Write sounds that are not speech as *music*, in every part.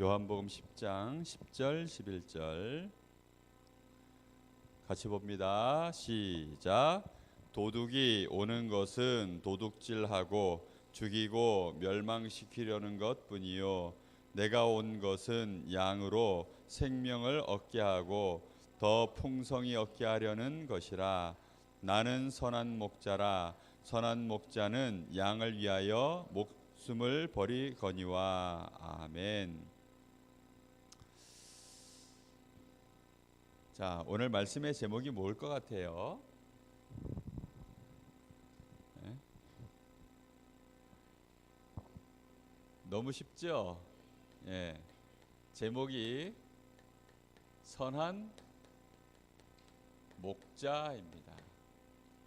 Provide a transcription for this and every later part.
요한복음 10장 10절 11절 같이 봅니다. 시작. 도둑이 오는 것은 도둑질하고 죽이고 멸망시키려는 것뿐이요 내가 온 것은 양으로 생명을 얻게 하고 더 풍성히 얻게 하려는 것이라 나는 선한 목자라 선한 목자는 양을 위하여 목숨을 버리거니와 아멘. 자, 오늘 말씀의 제목이 뭘 것 같아요? 네? 너무 쉽죠? 예. 제목이 선한 목자입니다.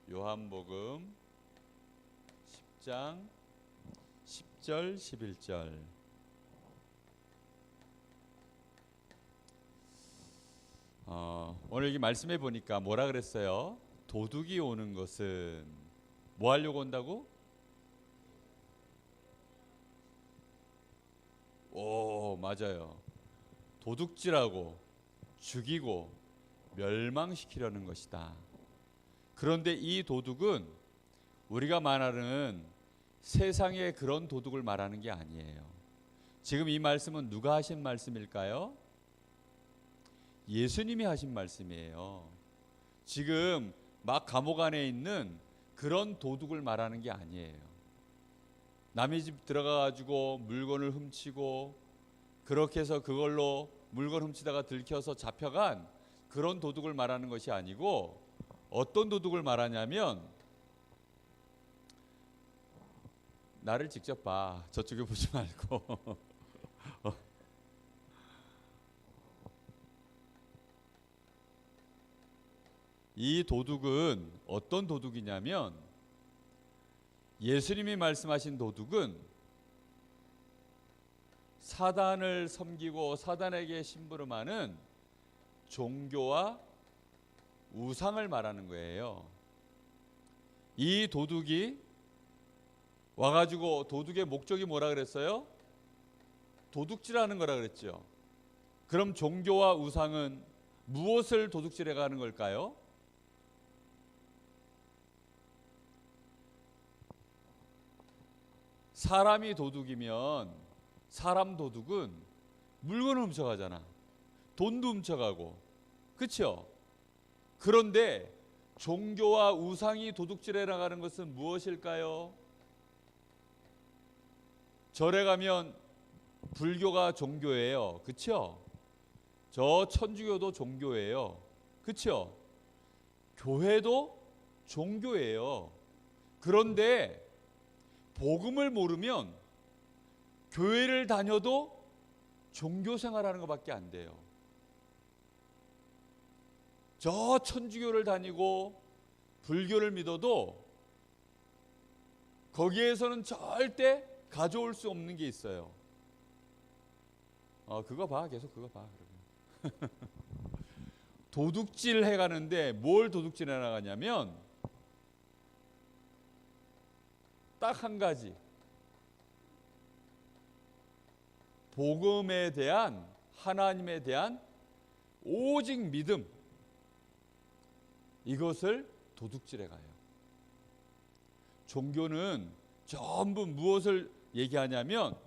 요한복음 10장 10절 11절 어, 오늘 이 말씀해 보니까 뭐라 그랬어요? 도둑이 오는 것은 뭐 하려고 온다고? 오, 맞아요. 도둑질하고 죽이고 멸망시키려는 것이다. 그런데 이 도둑은 우리가 말하는 세상의 그런 도둑을 말하는 게 아니에요. 지금 이 말씀은 누가 하신 말씀일까요? 예수님이 하신 말씀이에요. 지금 막 감옥 안에 있는 그런 도둑을 말하는 게 아니에요. 남의 집 들어가 가지고 물건을 훔치고 그렇게 해서 그걸로 물건 훔치다가 들켜서 잡혀간 그런 도둑을 말하는 것이 아니고 어떤 도둑을 말하냐면 나를 직접 봐. 저쪽에 *laughs* 보지 말고. 이 도둑은 어떤 도둑이냐면 예수님이 말씀하신 도둑은 사단을 섬기고 사단에게 심부름하는 종교와 우상을 말하는 거예요. 이 도둑이 와가지고 도둑의 목적이 뭐라 그랬어요? 도둑질하는 거라 그랬죠. 그럼 종교와 우상은 무엇을 도둑질해 가는 걸까요? 사람이 도둑이면 사람 도둑은 물건을 훔쳐가잖아. 돈도 훔쳐가고. 그렇죠? 그런데 종교와 우상이 도둑질해 나가는 것은 무엇일까요? 절에 가면 불교가 종교예요. 그렇죠? 저 천주교도 종교예요. 그렇죠? 교회도 종교예요. 그런데 복음을 모르면 교회를 다녀도 종교 생활하는 것밖에 안 돼요. 저 천주교를 다니고 불교를 믿어도 거기에서는 절대 가져올 수 없는 게 있어요. 어, 그거 봐. 계속 그거 봐. *laughs* 도둑질 해 가는데 뭘 도둑질 해 나가냐면 딱 한 가지. 복음에 대한 하나님에 대한 오직 믿음 이것을 도둑질해 가요. 종교는 전부 무엇을 얘기하냐면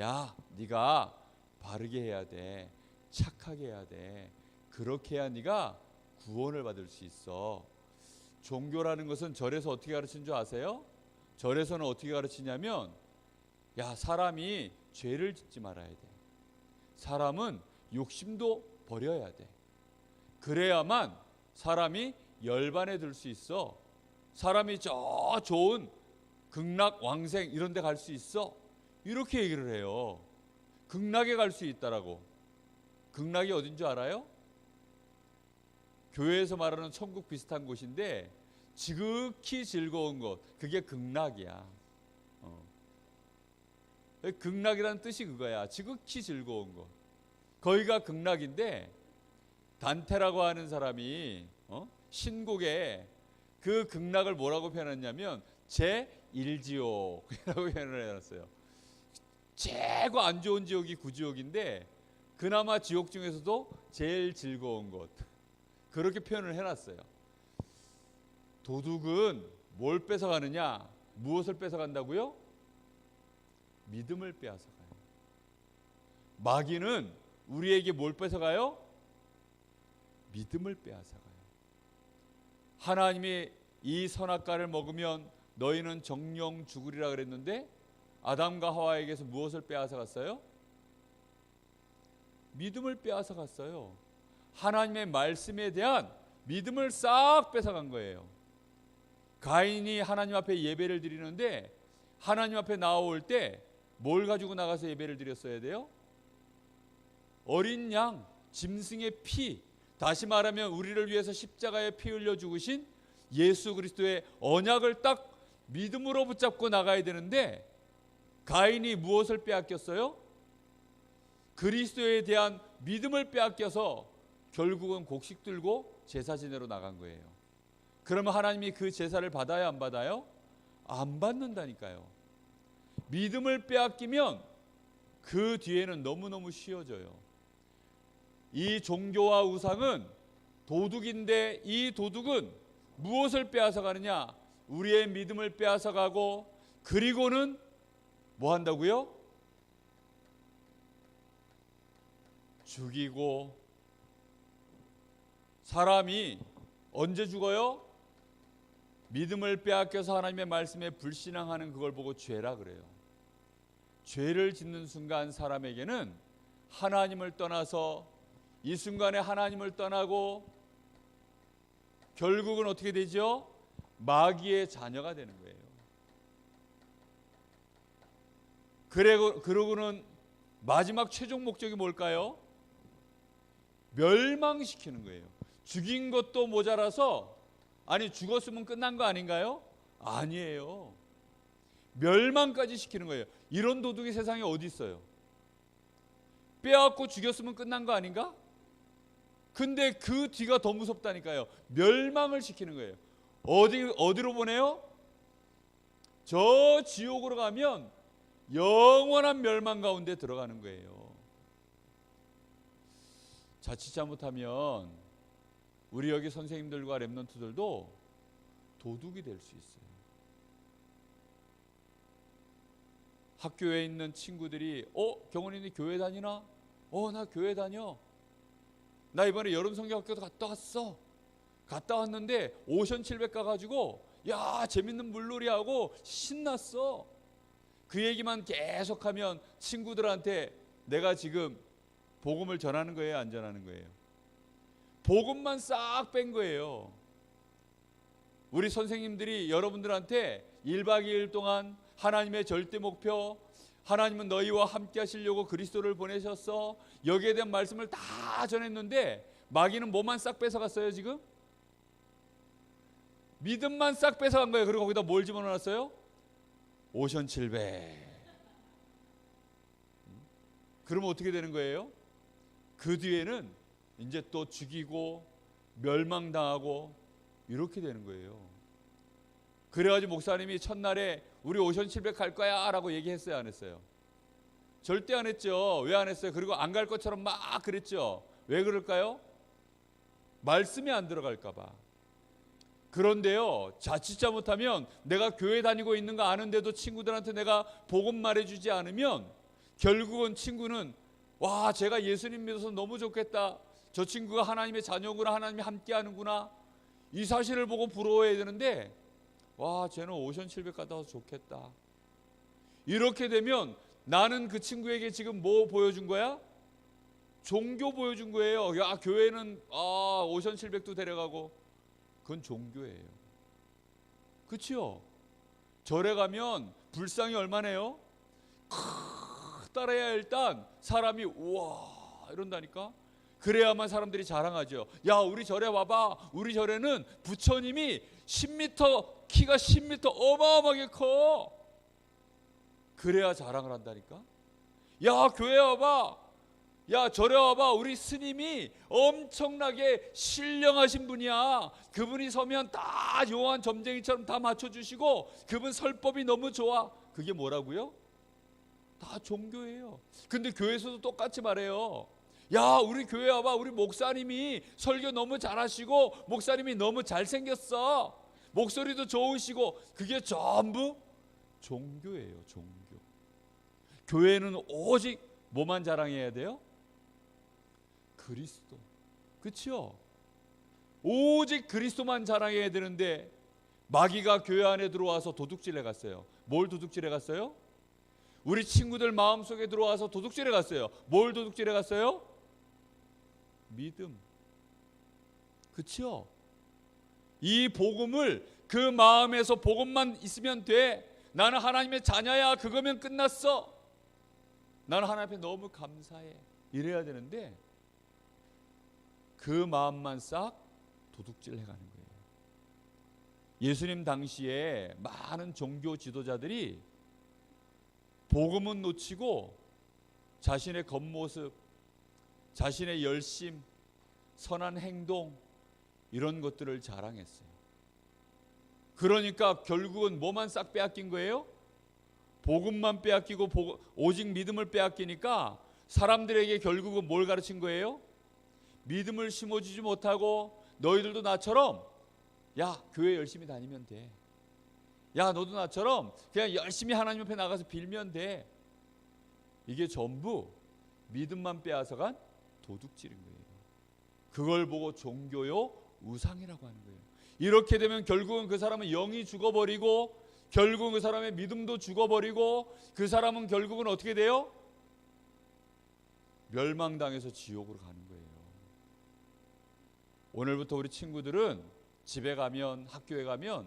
야, 네가 바르게 해야 돼. 착하게 해야 돼. 그렇게 해야 네가 구원을 받을 수 있어. 종교라는 것은 절에서 어떻게 가르치는 줄 아세요? 절에서는 어떻게 가르치냐면 야, 사람이 죄를 짓지 말아야 돼. 사람은 욕심도 버려야 돼. 그래야만 사람이 열반에 들 수 있어. 사람이 저 좋은 극락 왕생 이런 데 갈 수 있어. 이렇게 얘기를 해요. 극락에 갈 수 있다라고. 극락이 어딘 줄 알아요? 교회에서 말하는 천국 비슷한 곳인데 지극히 즐거운 곳 그게 극락이야. 어. 극락이라는 뜻이 그거야. 지극히 즐거운 곳. 거기가 극락인데 단테라고 하는 사람이 어? 신곡에 그 극락을 뭐라고 표현했냐면 제 1지옥이라고 *laughs* 표현을 해놨어요. 최고 안 좋은 지옥이 구지옥인데 그나마 지옥 중에서도 제일 즐거운 곳. 그렇게 표현을 해놨어요. 도둑은 뭘 뺏어가느냐? 무엇을 뺏어간다고요? 믿음을 빼앗아가요. 마귀는 우리에게 뭘 뺏어가요? 믿음을 빼앗아가요. 하나님이 이 선악과를 먹으면 너희는 정령 죽으리라 그랬는데 아담과 하와에게서 무엇을 빼앗아갔어요? 믿음을 빼앗아갔어요. 하나님의 말씀에 대한 믿음을 싹 뺏어간 거예요. 가인이 하나님 앞에 예배를 드리는데 하나님 앞에 나올 때 뭘 가지고 나가서 예배를 드렸어야 돼요? 어린 양, 짐승의 피, 다시 말하면 우리를 위해서 십자가에 피 흘려 죽으신 예수 그리스도의 언약을 딱 믿음으로 붙잡고 나가야 되는데 가인이 무엇을 빼앗겼어요? 그리스도에 대한 믿음을 빼앗겨서 결국은 곡식 들고 제사 지내러 나간 거예요. 그러면 하나님이 그 제사를 받아야 안 받아요? 안 받는다니까요. 믿음을 빼앗기면 그 뒤에는 너무너무 쉬워져요. 이 종교와 우상은 도둑인데 이 도둑은 무엇을 빼앗아 가느냐? 우리의 믿음을 빼앗아 가고 그리고는 뭐 한다고요? 죽이고 사람이 언제 죽어요? 믿음을 빼앗겨서 하나님의 말씀에 불신앙하는 그걸 보고 죄라 그래요. 죄를 짓는 순간 사람에게는 하나님을 떠나서 이 순간에 하나님을 떠나고 결국은 어떻게 되죠? 마귀의 자녀가 되는 거예요. 그래고 그러고는 마지막 최종 목적이 뭘까요? 멸망시키는 거예요. 죽인 것도 모자라서 아니 죽었으면 끝난 거 아닌가요? 아니에요. 멸망까지 시키는 거예요. 이런 도둑이 세상에 어디 있어요? 빼앗고 죽였으면 끝난 거 아닌가? 근데 그 뒤가 더 무섭다니까요. 멸망을 시키는 거예요. 어디 어디로 보내요? 저 지옥으로 가면 영원한 멸망 가운데 들어가는 거예요. 자칫 잘못하면 우리 여기 선생님들과 랩런트들도 도둑이 될 수 있어요. 학교에 있는 친구들이 어 경원이니 교회 다니나? 어 나 교회 다녀. 나 이번에 여름 성경학교도 갔다 왔어. 갔다 왔는데 오션 700 가가지고 야 재밌는 물놀이 하고 신났어. 그 얘기만 계속하면 친구들한테 내가 지금 복음을 전하는 거예요, 안 전하는 거예요? 복음만 싹 뺀 거예요. 우리 선생님들이 여러분들한테 1박 2일 동안 하나님의 절대 목표, 하나님은 너희와 함께 하시려고 그리스도를 보내셨어. 여기에 대한 말씀을 다 전했는데 마귀는 뭐만 싹 뺏어갔어요, 지금? 믿음만 싹 뺏어간 거예요. 그리고 거기다 뭘 집어넣었어요? 오션 700. 그러면 어떻게 되는 거예요? 그 뒤에는 이제 또 죽이고 멸망당하고 이렇게 되는 거예요. 그래가지고 목사님이 첫날에 우리 오션 700 갈 거야 라고 얘기했어요 안 했어요? 절대 안 했죠. 왜 안 했어요? 그리고 안 갈 것처럼 막 그랬죠. 왜 그럴까요? 말씀이 안 들어갈까 봐. 그런데요, 자칫 잘못하면 내가 교회 다니고 있는 거 아는데도 친구들한테 내가 복음 말해주지 않으면 결국은 친구는 와, 제가 예수님 믿어서 너무 좋겠다. 저 친구가 하나님의 자녀구나, 하나님이 함께하는구나. 이 사실을 보고 부러워해야 되는데, 와, 쟤는 오션 700 갔다 와서 좋겠다. 이렇게 되면 나는 그 친구에게 지금 뭐 보여준 거야? 종교 보여준 거예요. 야, 교회는 아, 오션 700도 데려가고 그건 종교예요. 그렇죠? 절에 가면 불상이 얼마네요? 크, 따라야 일단 사람이 우와 이런다니까. 그래야만 사람들이 자랑하죠. 야, 우리 절에 와봐. 우리 절에는 부처님이 10m 키가 10m 어마어마하게 커. 그래야 자랑을 한다니까. 야, 교회 와봐. 야, 절에 와봐. 우리 스님이 엄청나게 신령하신 분이야. 그분이 서면 다 요한 점쟁이처럼 다 맞춰주시고, 그분 설법이 너무 좋아. 그게 뭐라고요? 다 종교예요. 근데 교회에서도 똑같이 말해요. 야, 우리 교회 와봐. 우리 목사님이 설교 너무 잘하시고 목사님이 너무 잘생겼어. 목소리도 좋으시고 그게 전부 종교예요, 종교. 교회는 오직 뭐만 자랑해야 돼요? 그리스도. 그렇죠? 오직 그리스도만 자랑해야 되는데 마귀가 교회 안에 들어와서 도둑질해 갔어요. 뭘 도둑질해 갔어요? 우리 친구들 마음속에 들어와서 도둑질해 갔어요. 뭘 도둑질해 갔어요? 믿음. 그렇죠? 이 복음을 그 마음에서 복음만 있으면 돼. 나는 하나님의 자녀야. 그거면 끝났어. 나는 하나님 앞에 너무 감사해. 이래야 되는데 그 마음만 싹 도둑질 해가는 거예요. 예수님 당시에 많은 종교 지도자들이 복음은 놓치고 자신의 겉모습, 자신의 열심, 선한 행동 이런 것들을 자랑했어요. 그러니까 결국은 뭐만 싹 빼앗긴 거예요? 복음만 빼앗기고 오직 믿음을 빼앗기니까 사람들에게 결국은 뭘 가르친 거예요? 믿음을 심어주지 못하고 너희들도 나처럼 야 교회 열심히 다니면 돼. 야 너도 나처럼 그냥 열심히 하나님 앞에 나가서 빌면 돼. 이게 전부 믿음만 빼앗아간 도둑질인 거예요. 그걸 보고 종교요 우상이라고 하는 거예요. 이렇게 되면 결국은 그 사람은 영이 죽어버리고 결국은 그 사람의 믿음도 죽어버리고 그 사람은 결국은 어떻게 돼요? 멸망당해서 지옥으로 가는 거예요. 오늘부터 우리 친구들은 집에 가면 학교에 가면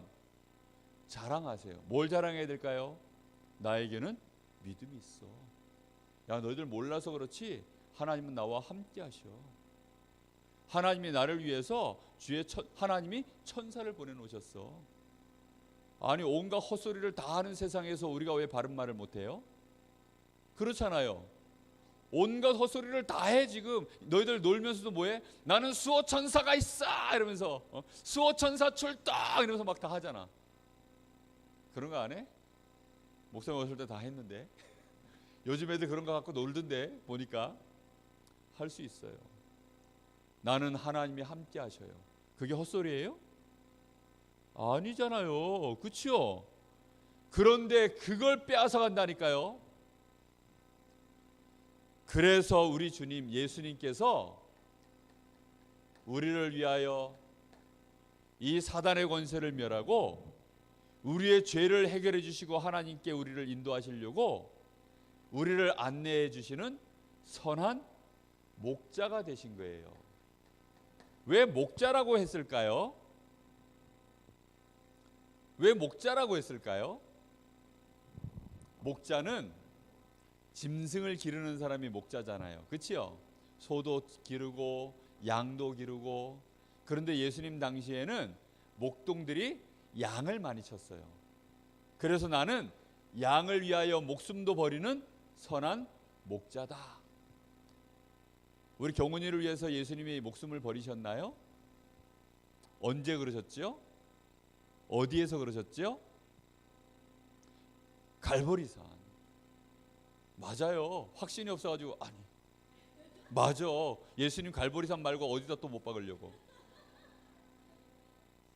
자랑하세요. 뭘 자랑해야 될까요? 나에게는 믿음이 있어. 야, 너희들 몰라서 그렇지 하나님은 나와 함께 하셔. 하나님이 나를 위해서 주의 천, 하나님이 천사를 보내 놓으셨어. 아니 온갖 헛소리를 다 하는 세상에서 우리가 왜 바른 말을 못 해요? 그렇잖아요. 온갖 헛소리를 다 해 지금 너희들 놀면서도 뭐해? 나는 수호 천사가 있어 이러면서 어? 수호 천사 출동 이러면서 막 다 하잖아. 그런 거 안 해? 목사님 오실 때 다 했는데 *laughs* 요즘 애들 그런 거 갖고 놀던데 보니까 할 수 있어요. 나는 하나님이 함께 하셔요. 그게 헛소리예요? 아니잖아요. 그렇죠? 그런데 그걸 빼앗아 간다니까요. 그래서 우리 주님 예수님께서 우리를 위하여 이 사단의 권세를 멸하고 우리의 죄를 해결해 주시고 하나님께 우리를 인도하시려고 우리를 안내해 주시는 선한 목자가 되신 거예요. 왜 목자라고 했을까요? 왜 목자라고 했을까요? 목자는 짐승을 기르는 사람이 목자잖아요. 그렇죠? 소도 기르고 양도 기르고 그런데 예수님 당시에는 목동들이 양을 많이 쳤어요. 그래서 나는 양을 위하여 목숨도 버리는 선한 목자다. 우리 경훈이를 위해서 예수님이 목숨을 버리셨나요? 언제 그러셨죠? 어디에서 그러셨죠? 갈보리산. 맞아요. 확신이 없어가지고 아니 맞아. 예수님 갈보리산 말고 어디다 또 못 박으려고.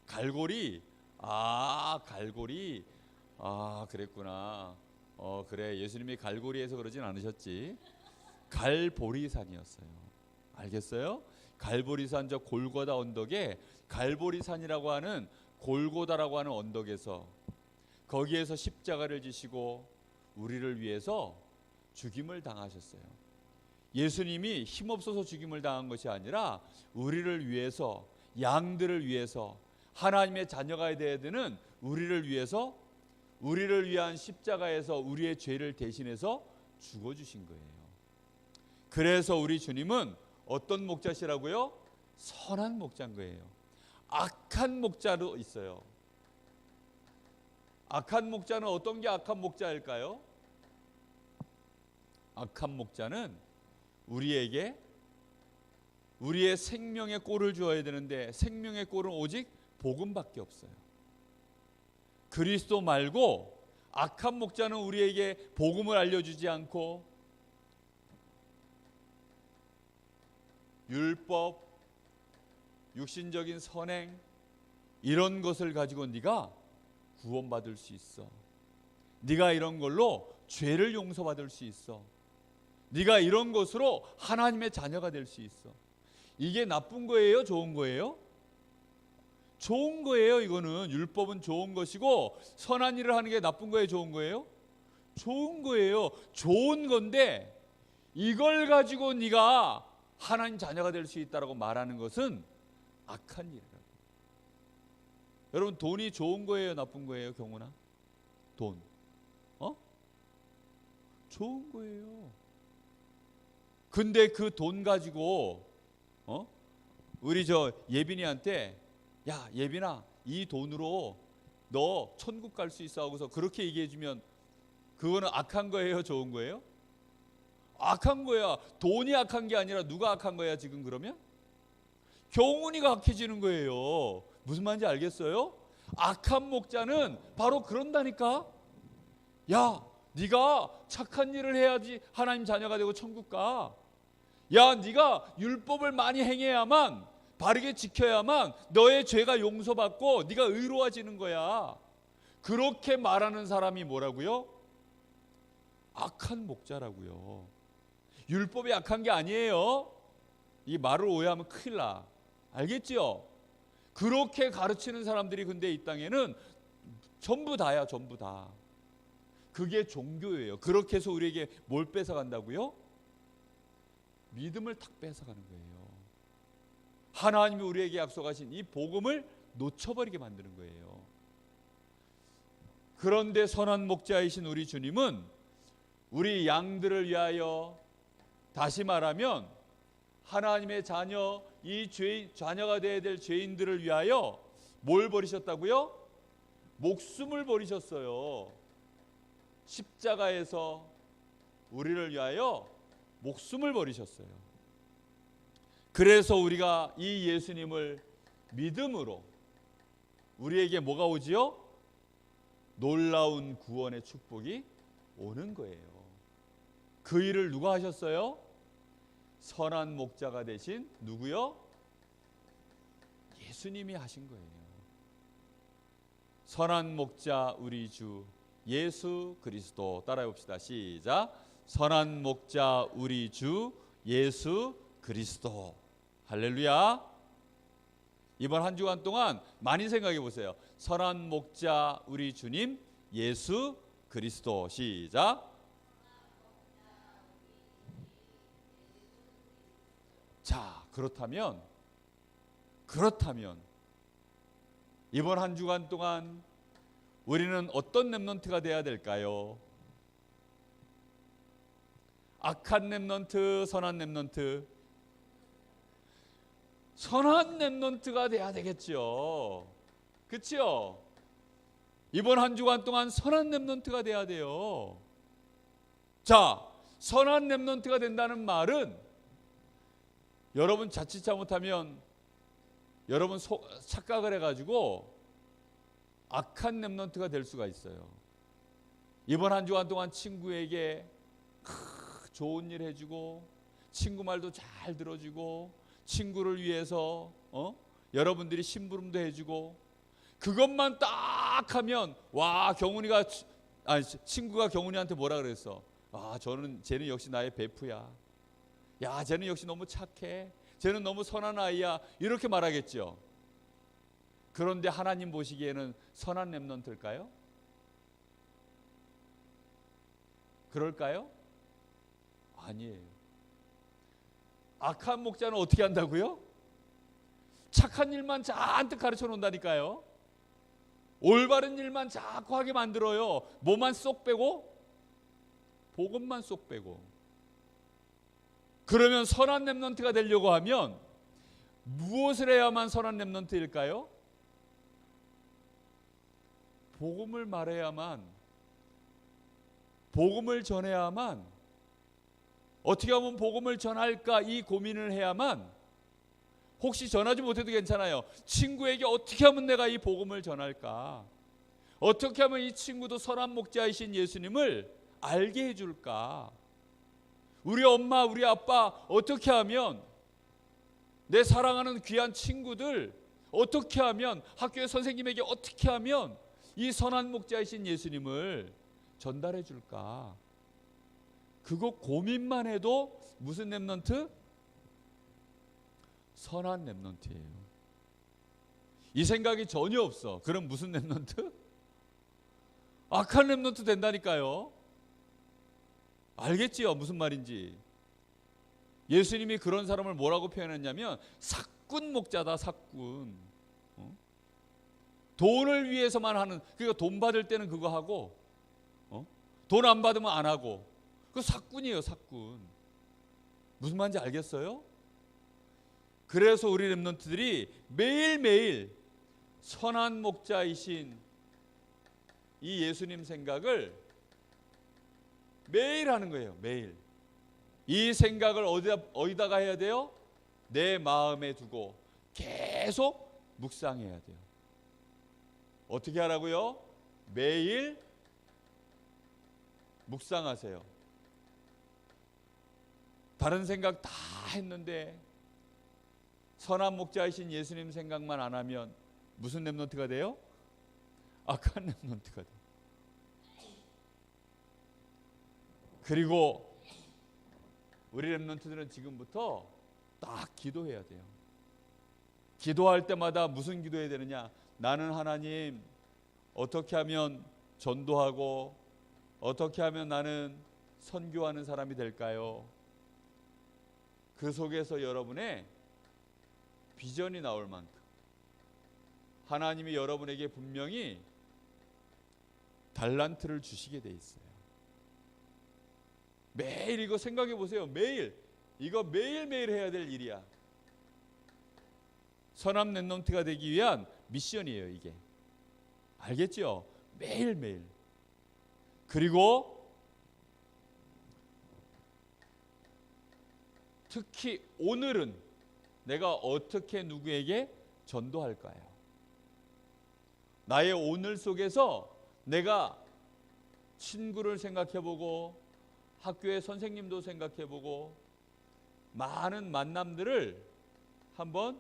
갈고리 아 갈고리 아 그랬구나. 어 그래 예수님이 갈고리에서 그러진 않으셨지. 갈보리산이었어요. 알겠어요? 갈보리산 저 골고다 언덕에 갈보리산이라고 하는 골고다라고 하는 언덕에서 거기에서 십자가를 지시고 우리를 위해서 죽임을 당하셨어요. 예수님이 힘없어서 죽임을 당한 것이 아니라 우리를 위해서 양들을 위해서 하나님의 자녀가 되어야 되는 우리를 위해서 우리를 위한 십자가에서 우리의 죄를 대신해서 죽어 주신 거예요. 그래서 우리 주님은 어떤 목자시라고요? 선한 목자인 거예요. 악한 목자도 있어요. 악한 목자는 어떤 게 악한 목자일까요? 악한 목자는 우리에게 우리의 생명의 꼴을 주어야 되는데 생명의 꼴은 오직 복음밖에 없어요. 그리스도 말고 악한 목자는 우리에게 복음을 알려주지 않고 율법, 육신적인 선행 이런 것을 가지고 네가 구원받을 수 있어. 네가 이런 걸로 죄를 용서받을 수 있어. 네가 이런 것으로 하나님의 자녀가 될 수 있어. 이게 나쁜 거예요, 좋은 거예요? 좋은 거예요. 이거는 율법은 좋은 것이고 선한 일을 하는 게 나쁜 거예요, 좋은 거예요? 좋은 거예요. 좋은 건데 이걸 가지고 네가 하나님 자녀가 될 수 있다라고 말하는 것은 악한 일이라고. 여러분 돈이 좋은 거예요, 나쁜 거예요, 경우나? 돈. 어? 좋은 거예요. 근데 그 돈 가지고 어? 우리 저 예빈이한테 야, 예빈아, 이 돈으로 너 천국 갈 수 있어 하고서 그렇게 얘기해 주면 그거는 악한 거예요, 좋은 거예요? 악한 거야. 돈이 악한 게 아니라 누가 악한 거야, 지금 그러면? 경운이가 악해지는 거예요. 무슨 말인지 알겠어요? 악한 목자는 바로 그런다니까. 야, 네가 착한 일을 해야지 하나님 자녀가 되고 천국 가. 야, 네가 율법을 많이 행해야만 바르게 지켜야만 너의 죄가 용서받고 네가 의로워지는 거야. 그렇게 말하는 사람이 뭐라고요? 악한 목자라고요. 율법이 악한 게 아니에요. 이 말을 오해하면 큰일 나. 알겠지요? 그렇게 가르치는 사람들이 근데 이 땅에는 전부 다야, 전부 다. 그게 종교예요. 그렇게 해서 우리에게 뭘 뺏어간다고요? 믿음을 탁 뺏어가는 거예요. 하나님이 우리에게 약속하신 이 복음을 놓쳐버리게 만드는 거예요. 그런데 선한 목자이신 우리 주님은 우리 양들을 위하여 다시 말하면 하나님의 자녀 이 죄, 자녀가 되어야 될 죄인들을 위하여 뭘 버리셨다고요? 목숨을 버리셨어요. 십자가에서 우리를 위하여 목숨을 버리셨어요. 그래서 우리가 이 예수님을 믿음으로 우리에게 뭐가 오지요? 놀라운 구원의 축복이 오는 거예요. 그 일을 누가 하셨어요? 선한 목자가 되신 누구요? 예수님이 하신 거예요. 선한 목자 우리 주 예수 그리스도 따라해 봅시다. 시작. 선한 목자 우리 주 예수 그리스도. 할렐루야. 이번 한 주간 동안 많이 생각해 보세요. 선한 목자 우리 주님 예수 그리스도. 시작. 그렇다면 그렇다면 이번 한 주간 동안 우리는 어떤 랩넌트가 돼야 될까요? 악한 랩넌트, 선한 랩넌트. 선한 랩넌트가 돼야 되겠죠. 그렇죠? 이번 한 주간 동안 선한 랩넌트가 돼야 돼요. 자, 선한 랩넌트가 된다는 말은 여러분 자칫 잘못하면 여러분 소, 착각을 해가지고 악한 랩넌트가 될 수가 있어요. 이번 한 주간 동안 친구에게 크, 좋은 일 해주고 친구 말도 잘 들어주고 친구를 위해서 어? 여러분들이 심부름도 해주고 그것만 딱 하면 와 경훈이가 아니 친구가 경훈이한테 뭐라 그랬어? 아 저는 쟤는 역시 나의 베프야. 야 쟤는 역시 너무 착해. 쟤는 너무 선한 아이야. 이렇게 말하겠죠. 그런데 하나님 보시기에는 선한 랩넌트일까요? 그럴까요? 아니에요. 악한 목자는 어떻게 한다고요? 착한 일만 잔뜩 가르쳐 놓는다니까요. 올바른 일만 자꾸 하게 만들어요. 뭐만 쏙 빼고 복음만 쏙 빼고. 그러면 선한 랩넌트가 되려고 하면 무엇을 해야만 선한 랩넌트일까요? 복음을 말해야만 복음을 전해야만 어떻게 하면 복음을 전할까 이 고민을 해야만 혹시 전하지 못해도 괜찮아요. 친구에게 어떻게 하면 내가 이 복음을 전할까? 어떻게 하면 이 친구도 선한 목자이신 예수님을 알게 해줄까? 우리 엄마, 우리 아빠 어떻게 하면 내 사랑하는 귀한 친구들 어떻게 하면 학교의 선생님에게 어떻게 하면 이 선한 목자이신 예수님을 전달해 줄까? 그거 고민만 해도 무슨 랩넌트? 선한 랩넌트예요. 이 생각이 전혀 없어. 그럼 무슨 랩넌트? 악한 랩넌트 된다니까요. 알겠지요? 무슨 말인지. 예수님이 그런 사람을 뭐라고 표현했냐면 사꾼 목자다 사꾼. 어? 돈을 위해서만 하는 그러니까 돈 받을 때는 그거 하고 어? 돈안 받으면 안 하고 그 사꾼이에요 사꾼. 무슨 말인지 알겠어요? 그래서 우리 랩런트들이 매일매일 선한 목자이신 이 예수님 생각을 매일 하는 거예요. 매일. 이 생각을 어디다, 어디다가 해야 돼요? 내 마음에 두고 계속 묵상해야 돼요. 어떻게 하라고요? 매일 묵상하세요. 다른 생각 다 했는데 선한 목자이신 예수님 생각만 안 하면 무슨 랩런트가 돼요? 악한 랩런트가 돼요. 그리고 우리 랩런트들은 지금부터 딱 기도해야 돼요. 기도할 때마다 무슨 기도해야 되느냐? 나는 하나님 어떻게 하면 전도하고 어떻게 하면 나는 선교하는 사람이 될까요? 그 속에서 여러분의 비전이 나올 만큼 하나님이 여러분에게 분명히 달란트를 주시게 돼 있어요. 매일 이거 생각해 보세요. 매일 이거 매일 매일 해야 될 일이야. 선함 랩넌트가 되기 위한 미션이에요, 이게. 알겠죠? 매일 매일. 그리고 특히 오늘은 내가 어떻게 누구에게 전도할까요? 나의 오늘 속에서 내가 친구를 생각해 보고 학교의 선생님도 생각해 보고 많은 만남들을 한번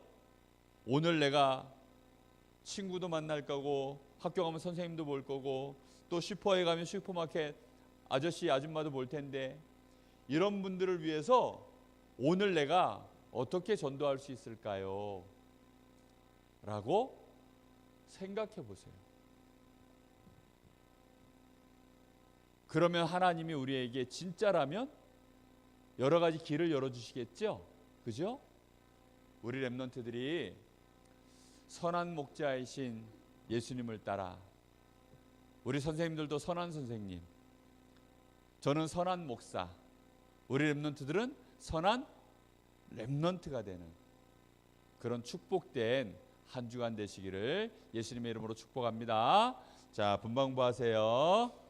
오늘 내가 친구도 만날 거고 학교 가면 선생님도 볼 거고 또 슈퍼에 가면 슈퍼마켓 아저씨 아줌마도 볼 텐데 이런 분들을 위해서 오늘 내가 어떻게 전도할 수 있을까요? 라고 생각해 보세요. 그러면 하나님이 우리에게 진짜라면 여러 가지 길을 열어 주시겠죠? 그죠? 우리 랩런트들이 선한 목자이신 예수님을 따라 우리 선생님들도 선한 선생님 저는 선한 목사 우리 랩런트들은 선한 랩런트가 되는 그런 축복된 한 주간 되시기를 예수님의 이름으로 축복합니다. 자, 분방부 하세요.